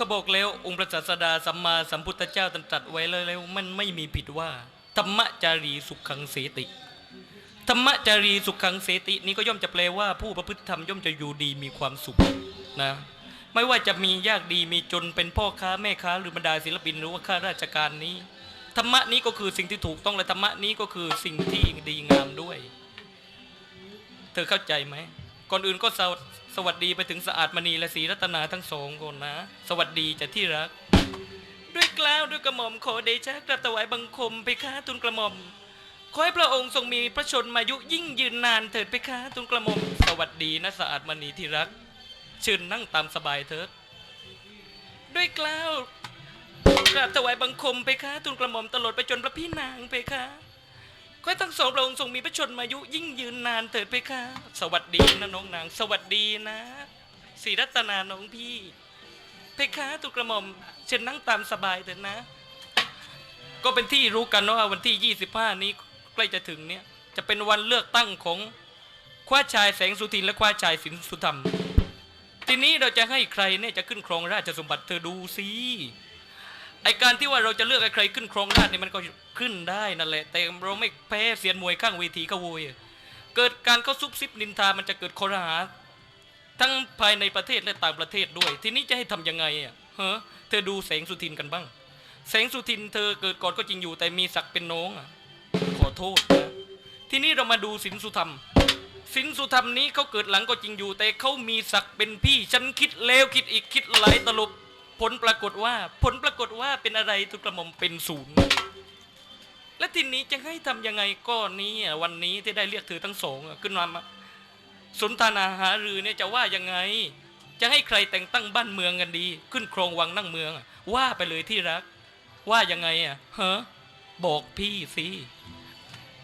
เขาบอกแล้วองค์พระศาสดาสัมมาสัมพุทธเจ้าตรัสไว้แล้วแล้วมันไม่มีผิดว่า ธรรมจารีสุขขังเสติ ธรรมจารีสุขขังเสติ นี้ก็ย่อมจะแปลว่าผู้ประพฤติธรรมย่อมจะอยู่ดีมีความสุขนะไม่ว่าจะมียากดีมีจนเป็นพ่อค้าแม่ค้าหรือบรรดาศิลปินหรือว่าข้าราชการนี้ ธรรมะนี้ก็คือสิ่งที่ถูกต้องและธรรมะนี้ก็คือสิ่งที่ดีงามด้วย เธอเข้าใจไหมก่อนอื่นก็สว สวัสดีไปถึงสะอาดมณีและศรีรัตนาทั้งสองคนนะ สวัสดีจะที่รัก ด้วยกล้าวด้วยกระหม่อมขอเดชะกราบถวายบังคมไปค้าทุนกระหม่อมขอให้พระองค์ทรงมีพระชนมายุยิ่งยืนนานเถิดไปค้าทุนกระหม่อมสวัสดีนะสะอาดมณีที่รักเชิญนั่งตามสบายเถิดด้วยกล้าวกราบถวายบังคมไปค้าทุนกระหม่อมตลอดไปจนพระพี่นางไปค้า ขอให้ทั้งสองพระองค์ทรงมีพระชนมายุยิ่งยืนนานเถิดเพคะ สวัสดีนะน้องนาง สวัสดีนะศรีรัตนาน้องพี่ เพคะตุกกระหม่อมเชิญนั่งตามสบายเถิดนะ ก็เป็นที่รู้กันว่าวันที่ 25 นี้ใกล้จะถึงเนี่ยจะเป็นวันเลือกตั้งของคว้าชายแสงสุทินและคว้าชายสินสุธรรม ทีนี้เราจะให้ใครเนี่ยจะขึ้นครองราชสมบัติเธอดูสิ ไอการที่ว่าเราจะเลือกให้ใครขึ้นครองราชเนี่ยมันก็ขึ้นได้นั่นแหละ แต่เราไม่แพ้เสียนมวยข้างเวทีก็โวยเกิดการเข้าซุบซิบนินทามันจะเกิดคอรหา ทั้งภายในประเทศและต่างประเทศด้วย ทีนี้จะให้ทำยังไงอะเฮ้อเธอดูแสงสุทินกันบ้าง แสงสุทินเธอเกิดก่อนก็จริงอยู่ แต่มีศักดิ์เป็นน้องอะขอโทษนะทีนี้เรามาดูสินสุธรรมสินสุธรรมนี้เขาเกิดหลังก็จริงอยู่ แต่เขามีศักดิ์เป็นพี่ ฉันคิดแล้วคิดอีกคิดหลายตลบ ผลปรากฏว่า ผลปรากฏว่าเป็นอะไรทุกกระหม่อมเป็นศูนย์ และทีนี้จะให้ทำยังไงก็นี้วันนี้ที่ได้เรียกเธอทั้งสองขึ้นมาสนทนาหารือเนี่ยจะว่ายังไง จะให้ใครแต่งตั้งบ้านเมืองกันดี ขึ้นครองวังนั่งเมือง ว่าไปเลยที่รัก ว่ายังไงอะเฮ้บอกพี่สิ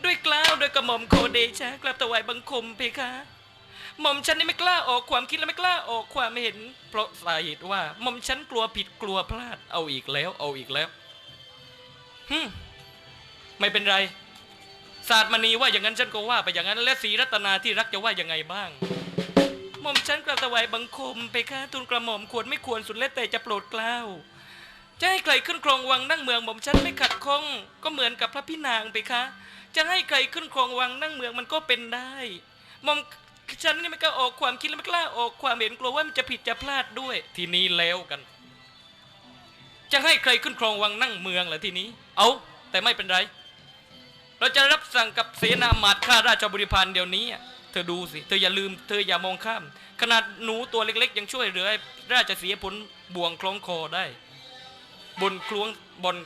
ด้วยกล้าวด้วยกระหม่อมโคเดชะกลับถวายบังคมเพคะ หม่อมฉันนี่ไม่กล้าออกความคิดและไม่กล้าออกความเห็น เพราะสาเหตุว่าหม่อมฉันกลัวผิดกลัวพลาดเอาอีกแล้ว เอาอีกแล้วฮึมไม่เป็นไรศาสตร์มณีว่าอย่างนั้นฉันก็ว่าไปอย่างนั้นและศรีรัตนาที่รักจะว่ายังไงบ้างหม่อมฉันกราบถวายบังคมไปค่าทูลกระหม่อมควรไม่ควรสุดแล้วแต่จะโปรดเกล้าจะให้ใครขึ้นครองวังนั่งเมืองหม่อมฉันไม่ขัดข้อง ก็เหมือนกับพระพี่นางไปคะ จะให้ใครขึ้นครองวังนั่งเมืองมันก็เป็นได้หม่อม ฉันนี่ไม่กล้าออกความคิดและไม่กล้าออกความเห็นกลัวว่ามันจะผิดจะพลาดด้วย ทีนี้แล้วกัน จะให้ใครขึ้นครองวังนั่งเมืองเหรอทีนี้ เอาแต่ไม่เป็นไร เราจะรับสั่งกับเสนาหมาดข้าราชบริพารเดี๋ยวนี้เธอดูสิเธออย่าลืมเธออย่ามองข้าม ขนาดหนูตัวเล็กๆ ยังช่วยเหลือราชเสีห์ผลบ่วงคล้องคอได้ บนคล้วงบน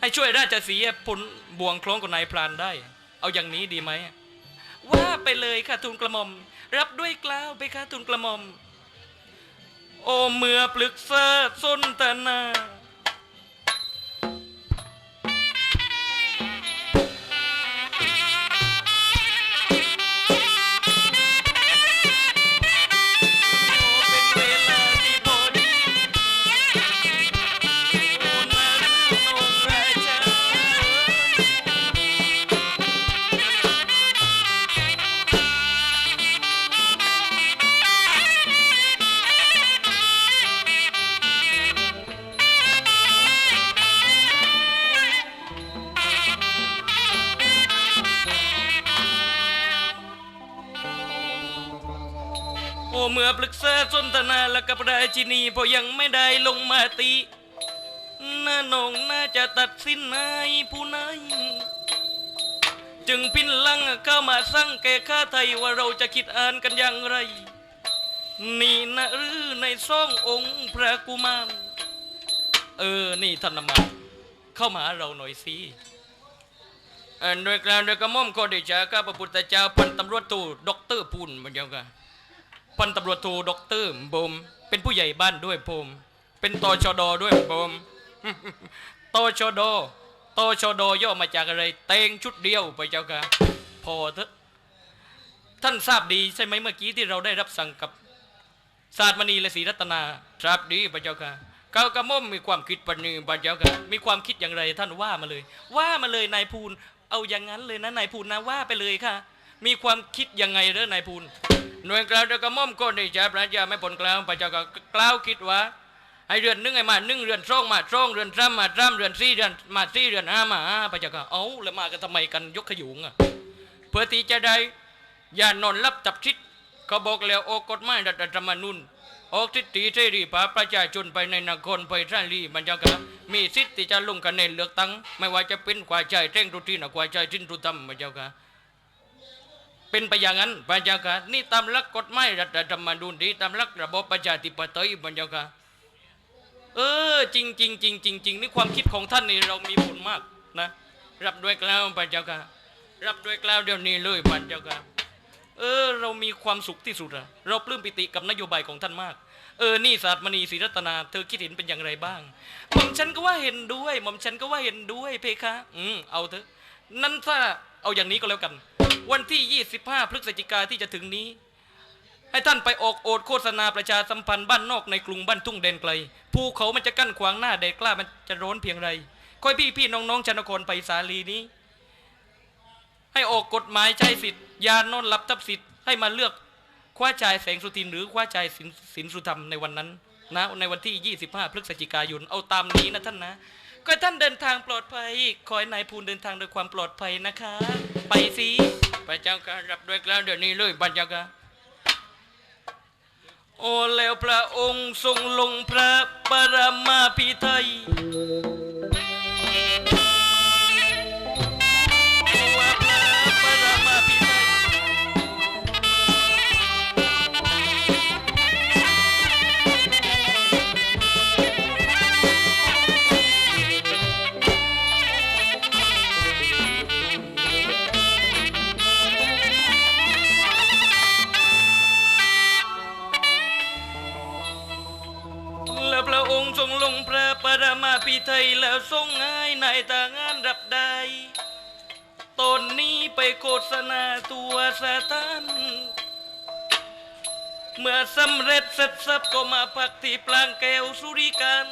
ให้ช่วยราชเสีห์ผลบ่วงคล้องกับนายพรานได้ เอาอย่างนี้ดีไหม ว่าไปเลยค่ะทูลกระหม่อม รับด้วยกล้าวไปค่ะทูลกระหม่อม โอเมื่อปลึกเซอร์ส้นตนา ษาสนทนาแล้วกับราชินีพอยังไม่ได้ลงมาติน้านงน่าจะตัดสินนายผู้นายจึงพินลังเข้ามาสั่งแก่ข้าไทยว่าเราจะคิดอ่านกันอย่างไร นี่นะหรือในซ่ององค์พระกุมารเออ นี่ท่านมาเข้ามาเราหน่อยสิอันโดยกล่าวโดยกระม่อมขอเดชะข้าพระพุทธเจ้าพันตำรวจตูด็อกเตอร์พูนมันยังกัน พันตำรวจโทด็อกเตอร์ผมเป็นผู้ใหญ่บ้านด้วยผมเป็นตชดด้วยผมตชดตชดย่อมาจากอะไร เตงชุดเดียวไปเจ้าค่ะพอเถอะท่านทราบดีใช่ไหมเมื่อกี้ที่เราได้รับสั่งกับศาสตร์มณีและศรีรัตนาทราบดีพระเจ้าค่ะเก้ากระม่อมมีความคิดปณีพระเจ้าค่ะมีความคิดอย่างไรท่านว่ามาเลย ว่ามาเลยนายภูลเอาอย่างนั้นเลยนะนายภูลนะว่าไปเลยค่ะ มีความคิดยังไงเด้อนายภูล หน่วยกล่าวเดียวกับม่อมโกนในชาพระยาไม่ผลกล่าวพระเจ้าก็กล่าวคิดว่าให้เรือนนึงไอ้มาหนึ่งเรือนสองมาสองเรือนสามมาสามเรือนสี่เรือนมาสี่เรือนห้ามาห้าพระเจ้าก็เอาแล้วมากันทำไมกันยกขยุงอะเพื่อที่จะได้อย่านอนรับตับชิดเขาบอกแล้วออกฎหมายรัฐธรรมนูญออกสิทธิเสรีภาพประชาชนไปในนครไปท่าลีบรรยากาศมีสิทธิ์ที่จะลงคะแนนเลือกตั้งไม่ว่าจะเป็นกว่าใจแท่งทุทีนะกว่าใจทิ้นทุธรรมบรรยากาศ เป็นไปอย่างนั้นพระเจ้าค่ะนี่ตามหลักกฎหมายรัฐธรรมนูญดีตามหลักระบบประชาธิปไตยพระเจ้าค่ะเออจริงจริงจริงจริงจริงนี่ความคิดของท่านนี่เรามีผลมากนะรับด้วยกล่าวพระเจ้าค่ะรับด้วยกล่าวเดี๋ยวนี้เลยพระเจ้าค่ะเออเรามีความสุขที่สุดอะเราปลื้มปิติกับนโยบายของท่านมาก เออนี่ศาสตร์มณีศรีรัตนา เธอคิดเห็นเป็นอย่างไรบ้างหม่อมฉันก็ว่าเห็นด้วยหม่อมฉันก็ว่าเห็นด้วยเพคะ อืมเอาเถอะนั่นถ้าเอาอย่างนี้ก็แล้วกัน วันที่ 25 พฤศจิกาที่จะถึงนี้ ให้ท่านไปออกโอดโฆษณาประชาสัมพันธ์บ้านนอกในกรุงบ้านทุ่งแดนไกลภูเขามันจะกั้นขวางหน้าแดดกล้ามันจะร้อนเพียงไรค่อยพี่พี่น้องน้องชนครไปสาลีนี้ ให้ออกกฎหมายใช้สิทธิ์ยานอนหลับทับสิทธิ์ให้มาเลือกคว้าชายแสงสุทินหรือคว้าชายสินสินสุธรรมในวันนั้นนะในวันที่ 25 พฤศจิกายนเอาตามนี้นะท่านนะ ก็ท่านเดินทางปลอดภัย ขอให้นายภูลเดินทางโดยความปลอดภัยนะคะ ไปสิพระเจ้าค่ะรับด้วยกล้าวเดี๋ยวนี้เลยพระเจ้าค่ะโอ้แล้วพระองค์ทรงลงพระปรมาภิไธย สร็จสับก็มาพักที่ปลางแก้วสุริกัน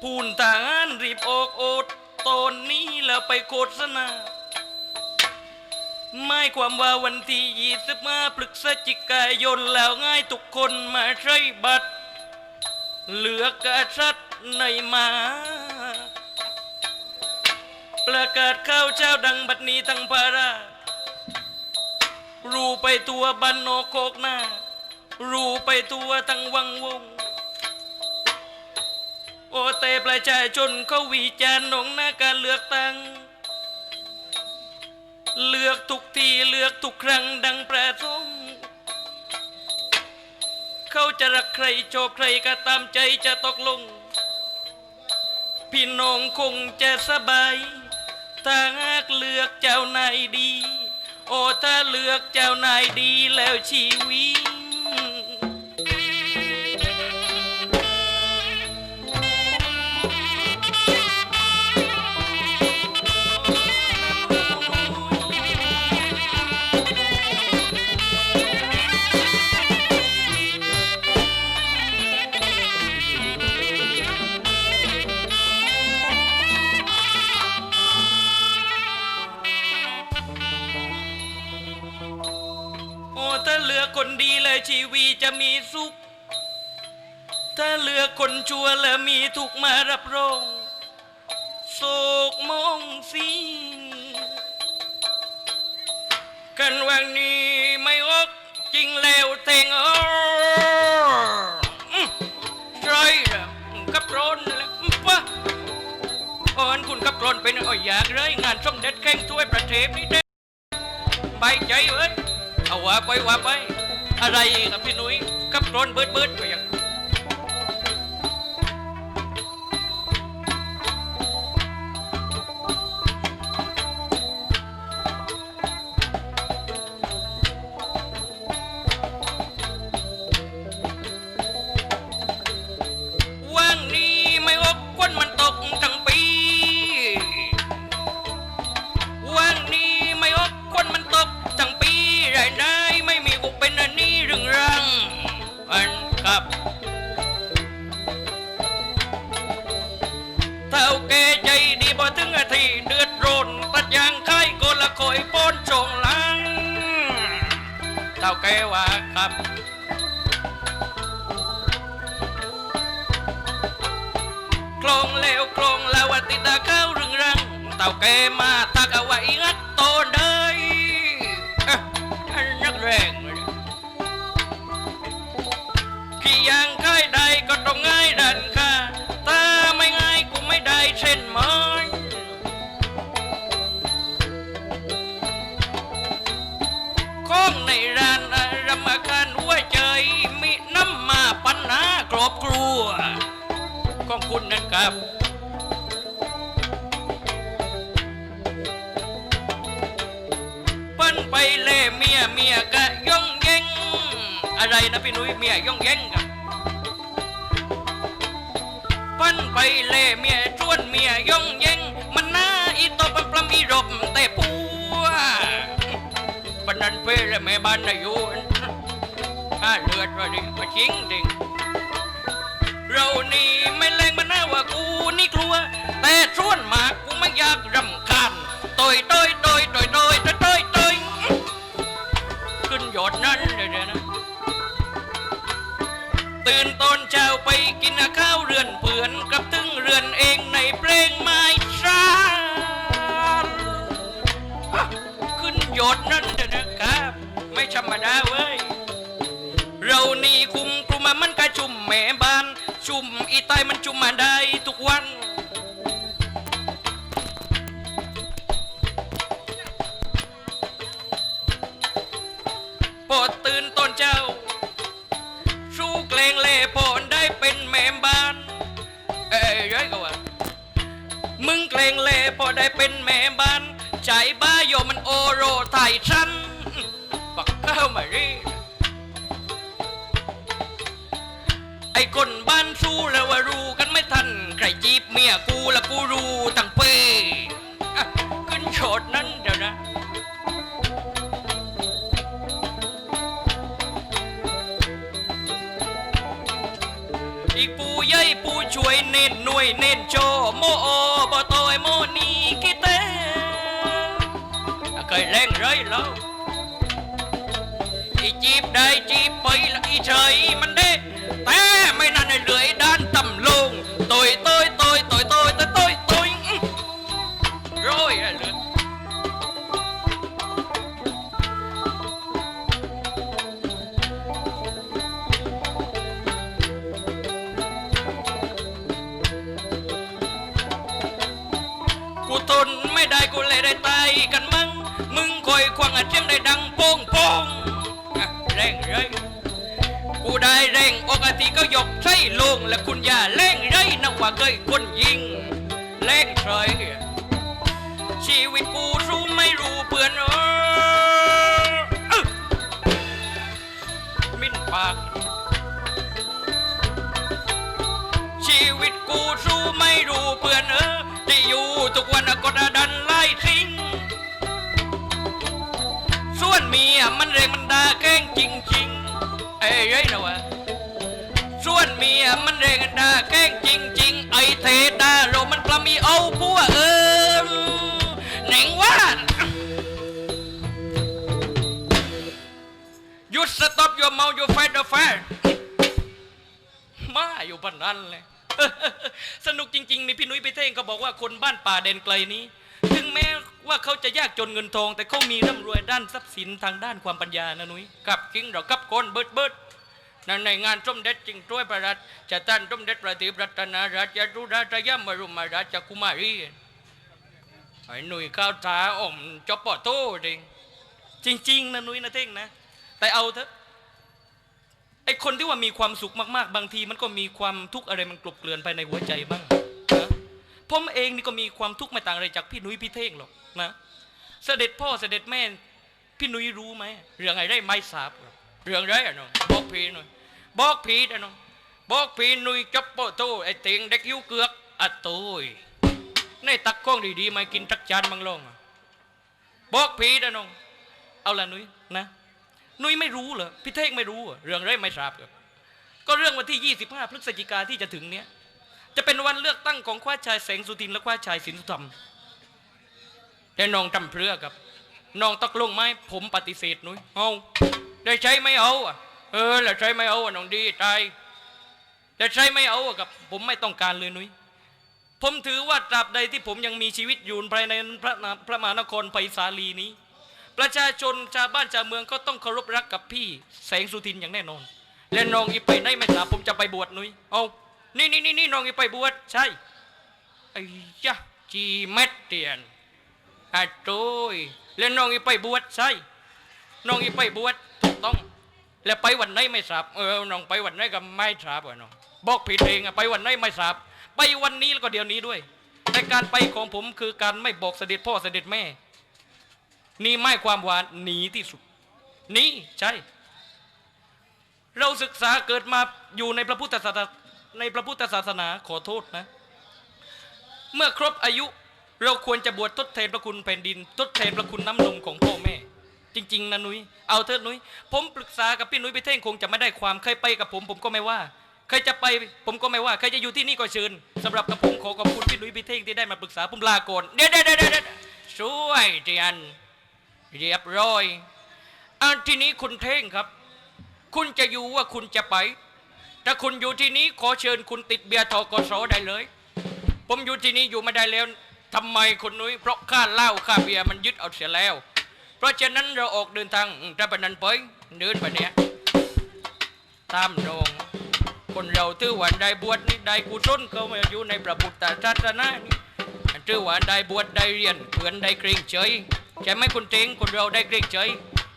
พูนทหารรีบออกโอดตอนนี้แล้วไปโฆษณาไม่ความว่าวันที่ยี่สิบมาพฤศจิกายนแล้วง่ายทุกคนมาใช้บัตร เหลือกระชัดในมา ประกาศข้าวเจ้าดังบัดนี้ทั้งพารา รู้ไปตัวบันโนโคกหน้า รู้ไปตัวทั้งวังวง โอเตประชาชนเขาวิจารณ์หนงหน้าการเลือกตั้ง เลือกทุกทีเลือกทุกครั้งดังประทงเขาจะรักใครชอบใครก็ตามใจจะตกลง พี่น้องคงจะสบาย ถ้าหากเลือกเจ้านายดี โอ้ถ้าเลือกเจ้านายดีแล้วชีวิต ชีวิตจะมีสุข ถ้าเลือกคนชั่วแล้วมีทุกมารับรองโศกมองสิกันวันนี้ไม่อกจริงแล้วเทงเอออื้อใช่ละกับร้อนและอื้อปะอ่อนคุณกับร้อนเป็นอ้อยอยากเลย งานสมเด็จแข่งถ้วยประเทศนี่เด้ไปใจเว้ยเอาว่าไปว่าไป อะไรกครับพี่นุ้ยกับร้อนเบิดเบิดไปอย่าง แก้ว่าครับโคลงเลวโคลงแล้วว่าติดตาเข้ารึงรังเต่าแกมาตักเอาไว้งัดโตนเลยเอ๊ะนนักแรงเลยเนี่ยขี้ยางค่ายใดก็ต้องง่ายดันค่ะถ้าไม่ง่ายกูไม่ได้เช่นม้ข้ ในร้านรมาคันหัวใจมีน้ำมาปัญหาครอบครัวของคุณนะครับปิ้นไปเล่เมียเมียกะย่องเย็งอะไรนะพี่นุ้ยเมียย่องเย็งกันเปิ้นไปเล่เมียชวนเมียย่องเย็งมันน่าอีโตปันปลามีรบแต่ปั บันนันเป้และแม่บ้านนายยูข้าเลือดว่าดิมาชิงดิงเรานี่ไม่แรงมันน่าว่ากูนี่กลัว แต่ช่วนมากูไม่อยากรำคาญต่อยต่อยต่อยต่อยต่อยต่อยต่อยขึ้นหยดนั่นเดี๋ยนะตื่นตอนเช้าไปกินข้าวเรือนเพื่อนกับตึงเรือนเองในเพลงไม้ชาขึ้นหยดนั่นเดี๋ย รรมดาเว้ย เรานี่คุมกลุ่มมันก็ชุ่มแม่บ้าน ชุ่มอีใต้มันชุ่มมาได้ทุกวันปอดตื่นตอนเจ้า สู้เกรงเล่พอนได้เป็นแม่บ้าน เอ้ยย้ยกว่ามึงเกรงเล่พอได้เป็นแม่บ้านใจบ้าโยมันโอโรไทยฉัน ปักเข้ามารีไอ้คนบ้านสู้แล้วว่ารู้กันไม่ทัน ใครจีบเมียกูแล้วกูรู้ตั้งเป้อะขึ้นโฉดนั้นเดี๋ยวนะ อีกปูใหญ่ปูช่วยเน้นหน่วยเน้นโจโมโอบอตอยโมนีกิเตเคยเล่นเลยแล้ว จีบได้จีบไปละอีเฉยมันเด้แต่ไม่นานในเหลือยด้านต่ำลงตอยตอยตอย ชีวิตกูสู้ไม่รู้เพื่อนเออที่อยู่ทุกวันก็ดดันไล่ทิ้งส่วนเมียมันเรงมันด่าแกล้งจริงๆเอ้ยเอ้ยนะวะส่วนเมียมันเรงมันด่าแกล้งจริงๆไอ้เทดาโรมันปลามีเอาพัวเออหน่งว่า หยุดสต็อปยัวเมายัวไฟเดอร์แฟมาอยู่บ้านนั้นเลยสนุกจริงๆนี่พี่นุ้ยพี่เท่งเขาบอกว่าคนบ้านป่าเด่นไกลนี้ ถึงแม้ว่าเขาจะยากจนเงินทอง แต่เขามีร่ำรวยด้านทรัพย์สินทางด้านความปัญญานะนุ้ยกับจริงเรากับคนเบิดเบิดนั่นในงานสมเด็จจริงถ้วยประรัตจะท่านสมเด็จพระติรัตนาราชรุราชยมรุมาราชกุมารีไอ้หนุ่ยข้าวตาอมจบปอโต้จริงจริง ๆนะนุ้ยนะเท่งนะ แต่เอาเถอะไอ้คนที่ว่ามีความสุขมากๆ บางที มันก็มีความทุกข์อะไรมันกลบเกลื่อนภายในหัวใจบ้างนะผมเองนี่ก็มีความทุกข์ไม่ต่างอะไรจากพี่นุ้ยพี่เท่งหรอกนะเสด็จพ่อเสด็จแม่พี่นุ้ยรู้ไหมเรื่องอะไรไม่ทราบเรื่องไรอะน้องบอกพี่หน่อยบอกพี่นะน้องบอกพีนุ้ยจับโปโตไอ้เตียงเด็กยิ้วเกือกอะตุยในตักข้องดีๆมากินตักจานมังลงบอกพี่นะน้องเอาละนุ้ยนะ นุ้ยไม่รู้เหรอพี่เท่งไม่รู้เรื่องไรไม่ทราบก็เรื่องวันที่ 25 พฤศจิกาที่จะถึงเนี้ยจะเป็นวันเลือกตั้งของคว้าชายแสงสุทินและคว้าชายสินสุธรรมแต่น้องจำเพลือกับน้องตกลงไหมผมปฏิเสธนุ้ยเอาได้ใช้ไม่เอาอะเออแล้วใช้ไม่เอาอะน้องดีตายแต่ใช้ไม่เอาอะกับ ผมไม่ต้องการเลยนุ้ยผมถือว่าตราบใดที่ผมยังมีชีวิตอยู่ภายในพระมพระมหานครไผ่สาลีนี้ ประชาชนชาวบ้านชาวเมืองก็ต้องเคารพรักกับพี่แสงสุทินอย่างแน่นอน และน้องอีไปไหนไม่ทราผมจะไปบวชนุ้ยเอานี่นี่นี่นี่น้องอีไปบวชใช่ไอ้ยะจีเม็ดเตียนอะโจยแล้วน้องอีไปบวชใช่น้องอีไปบวชถูกต้อง แล้วไปวันไหนไม่ทราบเออน้องไปวันไหนก็ไม่ทราบวะน้องบอกผิดเองอะไปวันไหนไม่ทราบ ไปวันนี้แล้วก็เดี๋ยวนี้ด้วยแต่การไปของผมคือการไม่บอกเสด็จพ่อเสด็จแม่ นี่ไม่ความหวานหนีที่สุดหนี่ใช่ เราศึกษาเกิดมาอยู่ในพระพุทธศาสนาในพระพุทธศาสนาขอโทษนะ เมื่อครบอายุเราควรจะบวชทดแทนพระคุณแผ่นดิน ทดแทนพระคุณน้ำนมของพ่อแม่ จริง ๆนะนุ้ยเอาเถอะนุ้ยผมปรึกษากับพี่นุ้ยไปเท่งคงจะไม่ได้ความใครไปกับผมผมก็ไม่ว่าใครจะไปผมก็ไม่ว่าใครจะอยู่ที่นี่ก็เชิญสำหรับกับผมขอขอบคุณพี่นุ้ยพี่เท่งที่ได้มาปรึกษาผมลาก่อนเดี๋ยวเดี๋ยวเดี๋ยวเดี๋ยวช่วยเจียน เรียบร้อยอันที่นี้คุณเท่งครับ คุณจะอยู่ว่าคุณจะไป ถ้าคุณอยู่ที่นี้ขอเชิญคุณติดเบียร์ทกสได้เลย ผมอยู่ที่นี้อยู่ไม่ได้แล้วทำไมคุณนุ้ยเพราะค่าเหล้าค่าเบียร์มันยึดเอาเสียแล้ว เพราะฉะนั้นเราออกเดินทางอืมถ้าเป็นนั้นไปเดินไปเนี่ยตามนองคนเราถือวันได้บวชนี่ได้กุศลเขามาอยู่ในพระพุทธศาสนานี่ถือว่าได้บวชได้เรียนเพื่อนได้เกรงเฉย ใช่ไหมคุณเต็งคนเราได้เกรงเฉย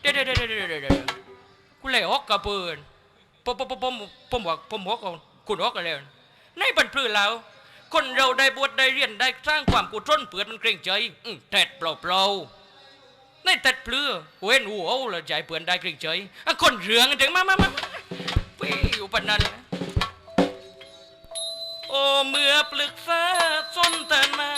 เด้เด้เด้เด้เด้เด้เด้กูเลยออกกับเพื่อนผมผมผมผมผมบอกผมบอกเอาคุณออกกันแล้วในบรรพลือเราคนเราได้บวชได้เรียนได้สร้างความกุศลเพื่อนมันเกรงใจแตดเปล่าเปล่าในตัดเปลือเว้นหัวเอาแล้วใจเปื่อนได้เกรงเฉยอะคนเรืองถึงมามามาพี่อยู่ปนนั้นโอ้เมื่อปลึกษาสนทนา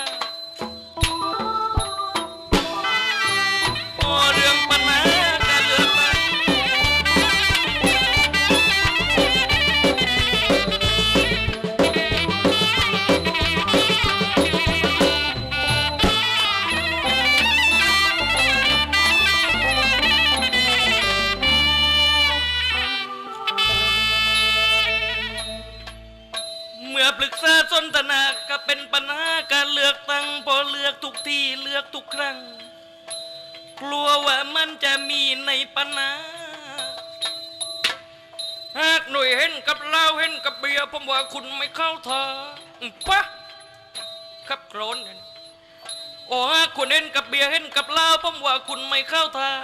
กับเบียร์เห็นกับเหล้าผมว่าคุณไม่เข้าทาง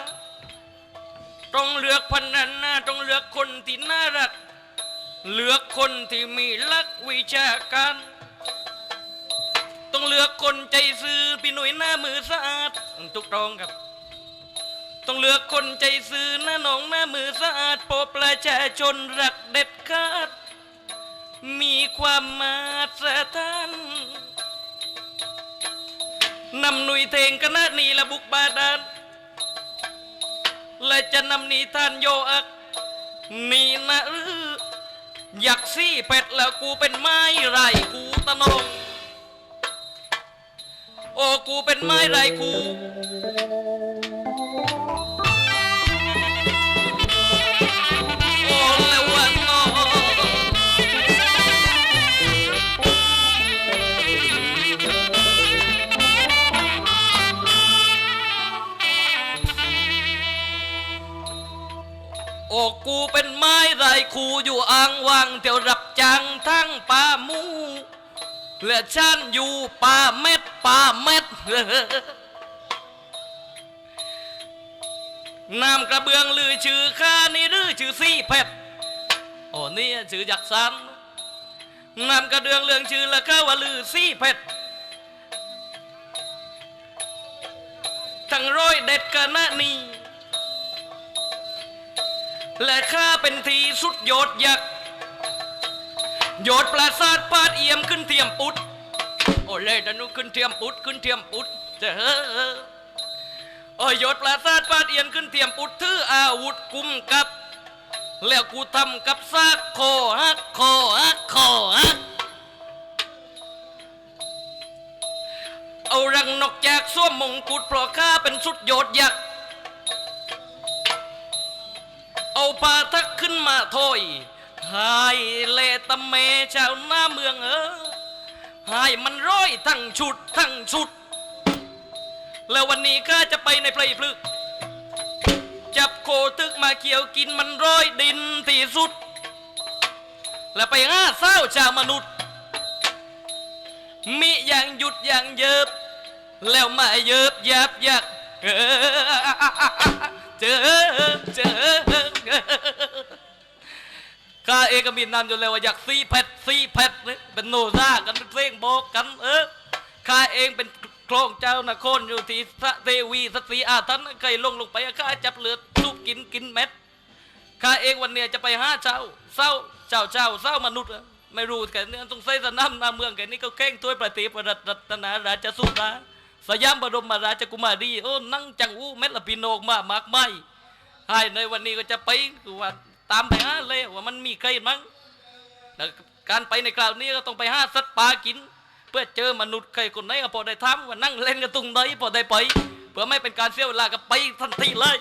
ต้องเลือกพันนันหน้าต้องเลือกคนที่น่ารัก เลือกคนที่มีลักวิชาการ ต้องเลือกคนใจซื่อพี่หนุ่ยหน้ามือสะอาดถูกต้องครับ ต้องเลือกคนใจซื่อหน้าหนองหน้ามือสะอาดโปประชาชนรักเด็ดขาด มีความมาตรฐาน นำหนุยเทงคณะนีละบุกบาดาลและจะนำนีทานโยอักนี่นะเอออยากซี่เป็ดแล้วกูเป็นไม้ไรกูตะนงโอ้กูเป็นไม้ไรกู คูอยู่อ่างวังเที่ยวรับจ้างทั้งป่ามูเหลือฉันอยู่ป่าเม็ดป่าเม็ดน้ำกระเบื้องลือชื่อข้านี่หรือชื่อซี่เพชรโอ้นี่ชื่อจักสันน้ำกระเดืองเรื่องชื่อละข้าว่าลือซี่เพชรทั้งร้อยเด็ดกะนะนี่ และข้าเป็นทีสุดยอดยักษ์โยดปราสาทปาดเอี่ยมขึ้นเทียมปุดโอ้เล่ดนุขึ้นเทียมปุดขึ้นเทียมปุดเจ้าโอ้ยโยดปราสาทปาดเอี่ยมขึ้นเทียมปุดถืออาวุธกุมกับ แล้วกูทำกับซากคอฮักคอฮักคอฮักเอารังนกแจกส้วมมงกุฎเพราะข้าเป็นสุดยอดยักษ์ อาปาทักขึ้นมาถอยหายเลตะเมชาวหน้าเมืองเออหายมันร้อยทั้งชุดทั้งชุด แล้ววันนี้ข้าจะไปในไพรพลึก จับโคตึกมาเกี่ยวกินมันร้อยดินที่สุด แล้วไปห้าเศร้าชาวมนุษย์มิอย่างหยุดอย่างเยิบ แล้วมาเยิบยับยัก เออเจอเจอข้าเองก็มีนามอยู่แล้วว่าอยากซีแพทซีแพทเนี่ยเป็นโนซ่ากันเป็นเพลงโบอกกันเออข้าเองเป็นโครงเจ้านครอยู่ที่พระเทวีสตีอาทันเคยลงลงไปข้าจับเลือดทุบกินกินเม็ดข้าเองวันเนี้ยจะไปหาเจ้าเศร้าเจ้าเจ้าเศร้ามนุษย์ไม่รู้แกเนี่ยต้องใส่สนามหนาเมืองแกนี่ก็แข่งถ้วยประตีประดัรัตนาราชสุดา สยามบรมราชกุมารีโอ้นั่งจังอู้เม็ดละปีโนกมามากไม่ให้ในวันนี้ก็จะไปว่าตามไปหาเลยว่ามันมีใครมั้งแล้วการไปในคราวนี้ก็ต้องไปหาสัตว์ป่ากิน เพื่อเจอมนุษย์ใครคนไหนก็พอได้ทำว่านั่งเล่นกันตรงไหนพอได้ไป เพื่อไม่เป็นการเสียเวลาก็ไปทันทีเลย